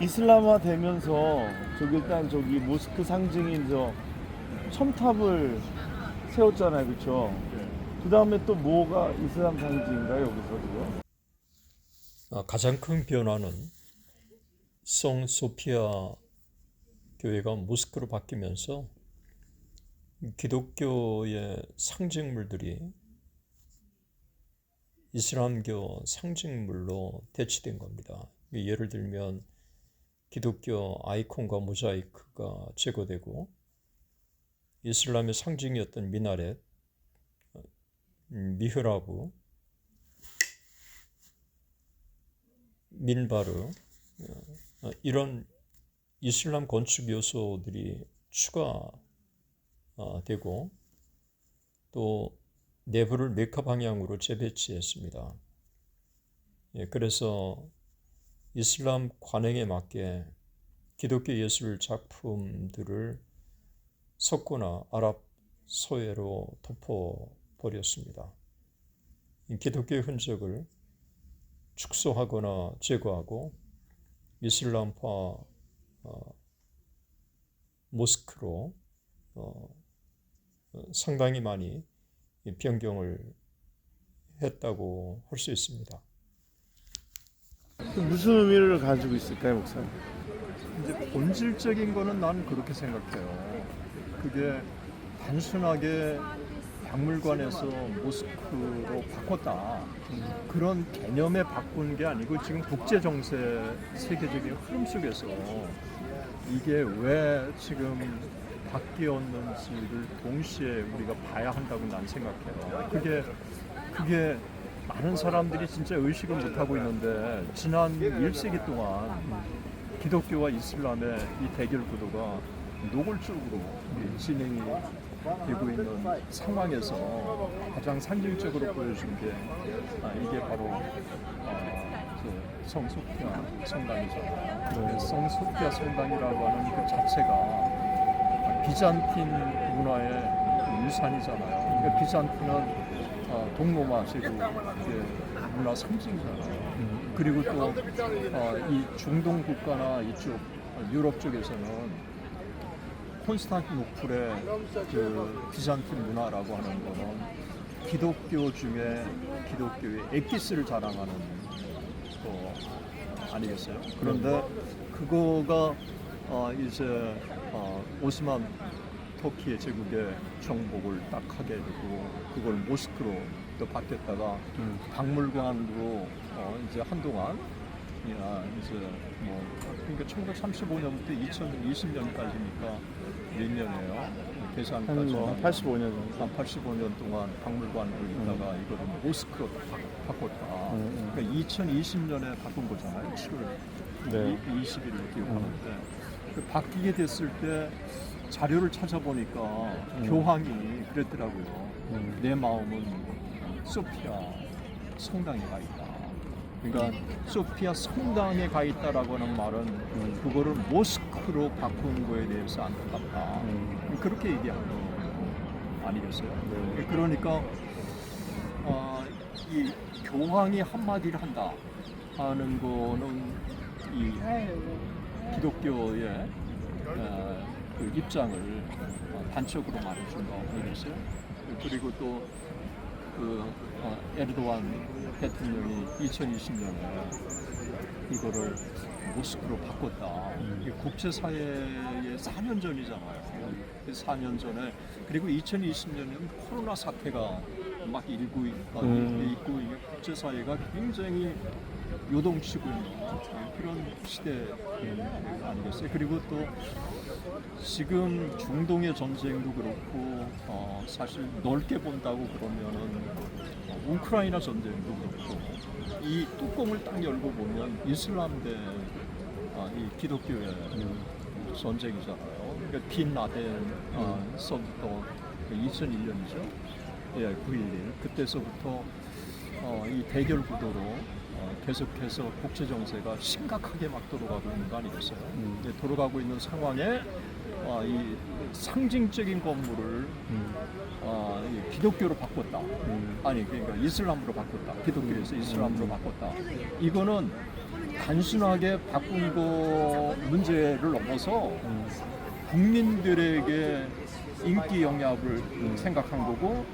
이슬람화 되면서 저기 일단 저기 모스크 상징인 저 첨탑을 세웠잖아요, 그렇죠? 그 다음에 또 뭐가 이슬람 상징인가요 여기서 지금? 어, 가장 큰 변화는 송 소피아 교회가 모스크로 바뀌면서 기독교의 상징물들이 이슬람교 상징물로 대치된 겁니다. 예를 들면 기독교 아이콘과 모자이크가 제거되고 이슬람의 상징이었던 미나렛, 음, 미흐라브, 민바르 어, 이런 이슬람 건축 요소들이 추가되고 또 내부를 메카 방향으로 재배치했습니다. 예, 그래서 이슬람 관행에 맞게 기독교 예술 작품들을 석고나 아랍 소외로 덮어 버렸습니다. 기독교의 흔적을 축소하거나 제거하고 이슬람화 어, 모스크로 어, 어, 상당히 많이 이 변경을 했다고 할 수 있습니다. 그 무슨 의미를 가지고 있을까요, 목사님? 이제 본질적인 거는 난 그렇게 생각해요. 그게 단순하게 박물관에서 모스크로 바꿨다 그런 개념에 바꾼 게 아니고 지금 국제 정세 세계적인 흐름 속에서 이게 왜 지금 바뀌었는지를 동시에 우리가 봐야 한다고 난 생각해요. 그게 그게 많은 사람들이 진짜 의식을 못 하고 있는데 지난 1세기 동안 기독교와 이슬람의 이 대결 구도가 노골적으로 이 진행이 되고 있는 상황에서 가장 상징적으로 보여준 게 아, 이게 바로 아, 그 성소피아 성당이잖아요. 그 성소피아 성당이라고 하는 그 자체가 비잔틴 문화의 유산이잖아요. 그러니까 비잔틴은 어, 동로마 제국 문화 상징이잖아요. 그리고 또이 중동 국가나 이쪽 어, 유럽 쪽에서는 콘스탄티노플의 그 비잔틴 문화라고 하는 거는 기독교 중에 기독교의 엑기스를 자랑하는 거 아니겠어요? 그런데 그거가 어, 이제 어, 오스만 터키의 제국의 정복을 딱 하게 되고 그걸 모스크로 또 바뀌었다가 박물관으로 어, 이제 한동안 야, 이제 뭐 그러니까 1935년부터 2020년까지니까 몇 년이에요? 계산까지 한뭐 85년 정도. 한 85년 동안 박물관으로 있다가 이거를 모스크로 바, 바꿨다. 음, 그러니까 2020년에 바꾼 거잖아요. 7월 네. 20일로 기억하는데 그 바뀌게 됐을 때 자료를 찾아보니까 교황이 그랬더라고요. 음. 내 마음은 소피아 성당에 가 있다. 그러니까 소피아 성당에 가 있다라고 하는 말은 그거를 모스크로 바꾼 거에 대해서 안타깝다. 음. 그렇게 얘기한 거 아니겠어요? 네. 그러니까 어, 이 교황이 한마디를 한다 하는 거는 이 기독교의 어, 그 입장을 어, 단적으로 말해준 거 아니겠어요? 그리고 또 그 어, 에르도안 대통령이 2020년에 이거를 모스크로 바꿨다. 국제사회의 4년 전이잖아요. 4년 전에 그리고 2020년에는 코로나 사태가 막 일고 있- 어, 음. 있고 이게 국제사회가 굉장히 요동치고 있는 그런 시대 아니겠어요? 그리고 또 지금 중동의 전쟁도 그렇고 어, 사실 넓게 본다고 그러면은 어, 우크라이나 전쟁도 그렇고 이 뚜껑을 딱 열고 보면 이슬람 대 아, 이 기독교의 전쟁이잖아요. 그러니까 빈 라덴 어, 서부터 2001년이죠. 예, 9.11 그때서부터 어, 이 대결 구도로 어, 계속해서 국제 정세가 심각하게 막 돌아가고 있는 거 아니겠어요? 예, 돌아가고 있는 상황에 어, 이 상징적인 건물을 어, 이 기독교로 바꿨다. 아니 그러니까 이슬람으로 바꿨다. 기독교에서 이슬람으로 바꿨다. 이거는 단순하게 바꾼 거 문제를 넘어서 국민들에게 인기 영합을 생각한 거고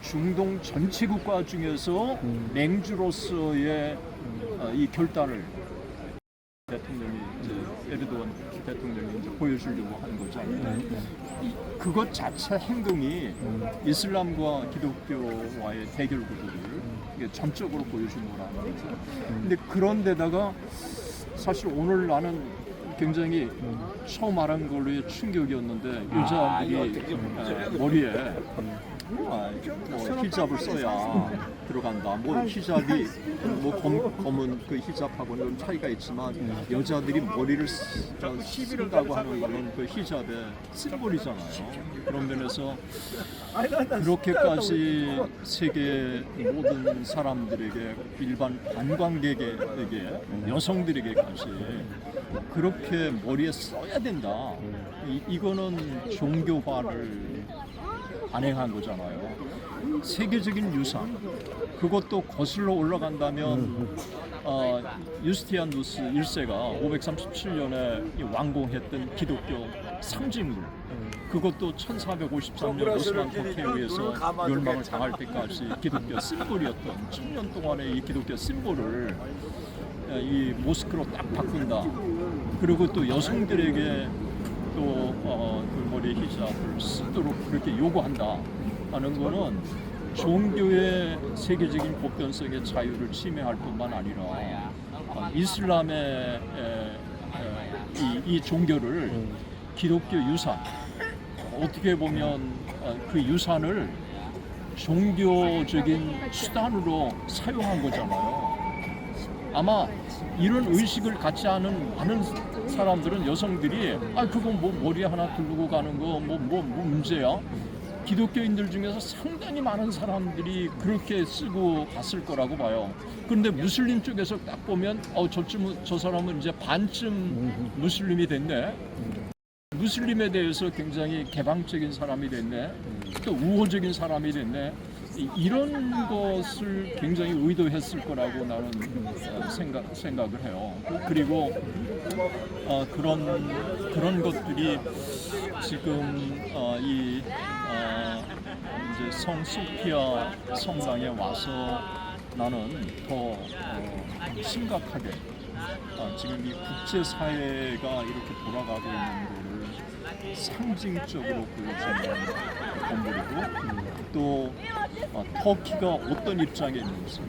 중동 전체 국가 중에서 맹주로서의 어, 이 결단을 대통령이 이제 에르도안 대통령이 이제 보여주려고 하는 거잖아요. 이- 그것 자체 행동이 이슬람과 기독교와의 대결 구도를 이게 전적으로 보여준 거라는 거죠. 근데 그런데다가 사실 오늘 나는 굉장히 처음 알은 걸로의 충격이었는데 여자들이 에, 머리에 아, 뭐 히잡을 써야 들어간다. 뭐 히잡이 뭐 검, 검은 그 히잡하고는 좀 차이가 있지만 여자들이 머리를 쓰- 어, 쓴다고 하는 거는 그 히잡의 심볼이잖아요. 그런 면에서 그렇게까지 세계 모든 사람들에게 일반 관광객에게 여성들에게까지 그렇게 머리에 써야 된다. 이, 이거는 종교화를 안행한 거잖아요. 세계적인 유산 그것도 거슬러 올라간다면 어, 유스티아누스 1세가 537년에 완공했던 기독교 상징물 그것도 1453년 오스만 터키에 의해서 멸망을 당할 때까지 기독교 심볼이었던 10년 동안의 이 기독교 심볼을 어, 이 모스크로 딱 바꾼다. 그리고 또 여성들에게 또 어, 골머리 히잡을 쓰도록 그렇게 요구한다 하는 거는 종교의 세계적인 보편성의 자유를 침해할 뿐만 아니라 어, 이슬람의 에, 에, 이, 이 종교를 기독교 유산 어떻게 보면 어, 그 유산을 종교적인 수단으로 사용한 거잖아요. 아마 이런 의식을 갖지 않은 많은 사람들은 여성들이 아 그건 뭐 머리에 하나 두르고 가는 거뭐뭐 문제야 기독교인들 중에서 상당히 많은 사람들이 그렇게 쓰고 갔을 거라고 봐요. 그런데 무슬림 쪽에서 딱 보면 어 저쯤 저 사람은 이제 반쯤 무슬림이 됐네. 무슬림에 대해서 굉장히 개방적인 사람이 됐네. 또 우호적인 사람이 됐네. 이- 이런 것을 굉장히 의도했을 거라고 나는 어, 생각 생각을 해요. 그리고 어, 그런 그런 것들이 지금 어, 이 어, 이제 성 소피아 성당에 와서 나는 더 어, 심각하게 어, 지금 이 국제 사회가 이렇게 돌아가고 있는 거를 상징적으로 보여주는 건물이고 또 어, 터키가 어떤 입장에 있는지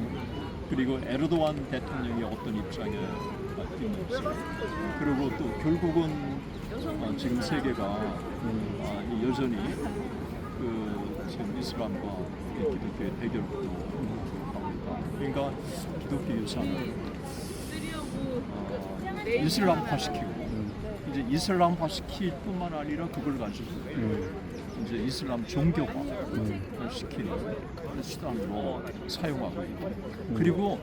그리고 에르도안 대통령이 어떤 입장에 어, 있는지 그리고 또 결국은 어, 지금 세계가 어, 이 여전히 그 지금 이슬람과 이 기독교의 대결로 있다. 그러니까 기독교 유산을 어, 이슬람화시키고 이제 이슬람화시킬 뿐만 아니라 그걸 가지고 이제 이슬람 종교화를 시키는 그런 수단으로 사용하고 있고 그리고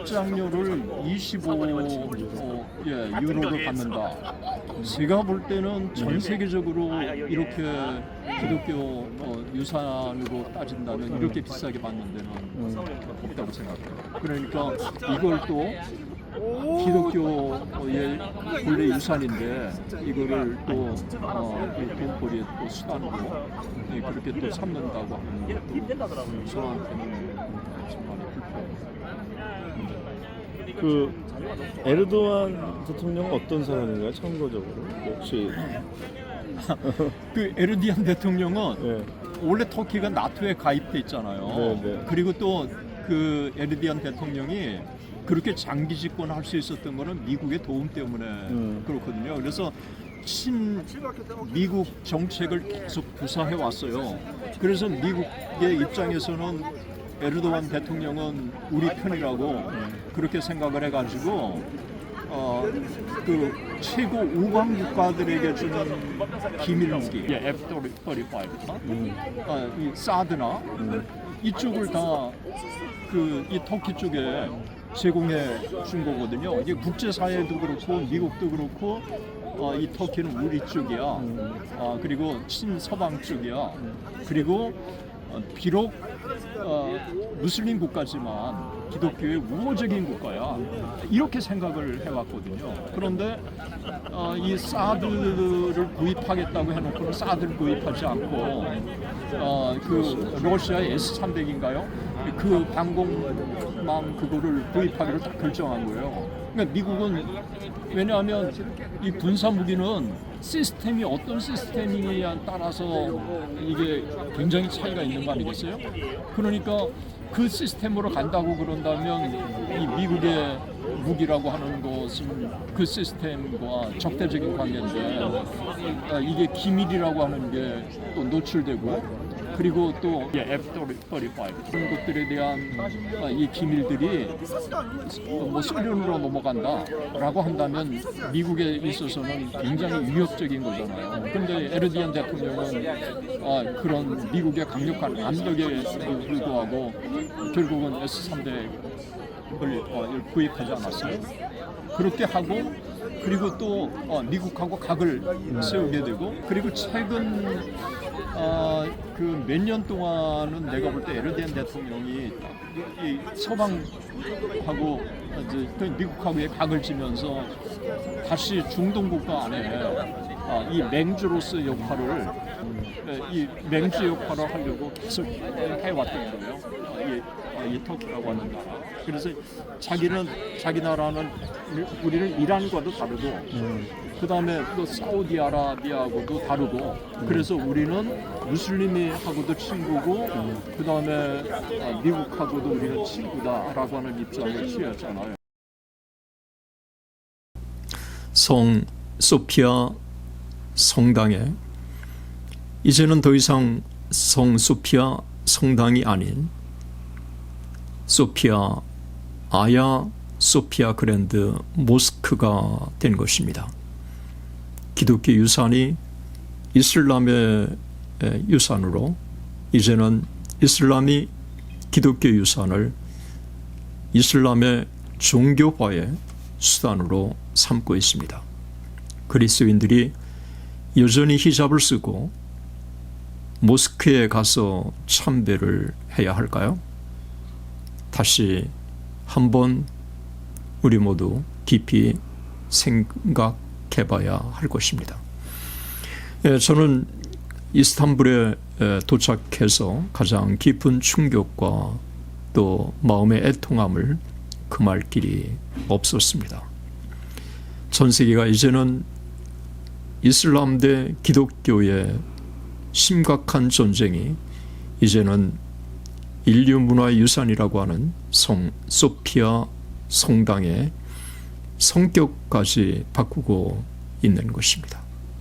입장료를 25 어, 예, 유로를 받는다. 제가 볼 때는 전 세계적으로 이렇게 기독교 어, 유산으로 따진다면 이렇게 비싸게 받는 데는 없다고 생각해요. 그러니까 이걸 또 기독교의 본래 유산인데 이거를 또 어, 이 돈벌이의 또 수단으로 예, 그렇게 또 삼는다고 하는 것도 저한테는 좀 많이 불편해요. 그 에르도안 대통령은 어떤 사람인가요? 참고적으로 혹시 그 에르디안 대통령은 예. 원래 터키가 나토에 가입돼 있잖아요. 네, 네. 그리고 또 그 에르디안 대통령이 그렇게 장기 집권할 수 있었던 거는 미국의 도움 때문에 음. 그렇거든요. 그래서 친 미국 정책을 계속 구사해 왔어요. 그래서 미국의 입장에서는 에르도안 대통령은 우리 편이라고 그렇게 생각을 해가지고 어, 그 최고 우방 국가들에게 주는 기밀 무기, 예, F-35, 어, 이 사드나 이쪽을 다 그 이 터키 쪽에 제공해 준 거거든요. 이게 국제 사회도 그렇고 미국도 그렇고 어, 이 터키는 우리 쪽이야. 어, 그리고 친서방 쪽이야. 그리고 어, 비록 어, 무슬림 국가지만 기독교의 우호적인 국가야 이렇게 생각을 해왔거든요. 그런데 어, 이 사드를 구입하겠다고 해놓고는 사드를 구입하지 않고 어, 그 러시아의 S300인가요? 그 방공망 그거를 구입하기로 딱 결정한 거예요. 그러니까 미국은 왜냐하면 이 군사 무기는 시스템이 어떤 시스템이냐에 따라서 이게 굉장히 차이가 있는 거 아니겠어요? 그러니까 그 시스템으로 간다고 그런다면 이 미국의 무기라고 하는 것은 그 시스템과 적대적인 관계인데 아, 이게 기밀이라고 하는 게 또 노출되고 그리고 또 F-35 그런 것들에 대한 아, 이 기밀들이 뭐 소련으로 넘어간다라고 한다면 미국에 있어서는 굉장히 위협적인 거잖아요. 그런데 에르디안 대통령은 아, 그런 미국의 강력한 압력에 불구하고 결국은 S-300을 어, 구입하지 않았어요. 그렇게 하고 그리고 또 어, 미국하고 각을 세우게 되고 그리고 최근 어, 그몇 년 동안은 내가 볼 때 에르디안 대통령이 이 서방하고 이제 그 미국하고의 각을 지면서 다시 중동 국가 안에 아, 이 맹주로서 역할을 예, 이 맹주 역할을 하려고 계속 해왔던 거예요. 아, 이, 터키라고 하는 나라. 그래서 자기는 자기 나라는 우리는 이란과도 다르고 그 다음에 또 사우디아라비아하고도 다르고 그래서 우리는 무슬림하고도 친구고 그 다음에 미국하고도 우리는 친구다라고 하는 입장을 취했잖아요. 성 소피아 성당에 이제는 더 이상 성 소피아 성당이 아닌 소피아 아야 소피아 그랜드 모스크가 된 것입니다. 기독교 유산이 이슬람의 에, 유산으로 이제는 이슬람이 기독교 유산을 이슬람의 종교화의 수단으로 삼고 있습니다. 그리스도인들이 여전히 히잡을 쓰고 모스크에 가서 참배를 해야 할까요? 다시 한번 우리 모두 깊이 생각해 봐야 할 것입니다. 예, 저는 이스탄불에 에, 도착해서 가장 깊은 충격과 또 마음의 애통함을 금할 길이 없었습니다. 전 세계가 이제는 이슬람 대 기독교의 심각한 전쟁이 이제는 인류 문화의 유산이라고 하는 성 소피아 성당의 성격까지 바꾸고 있는 것입니다.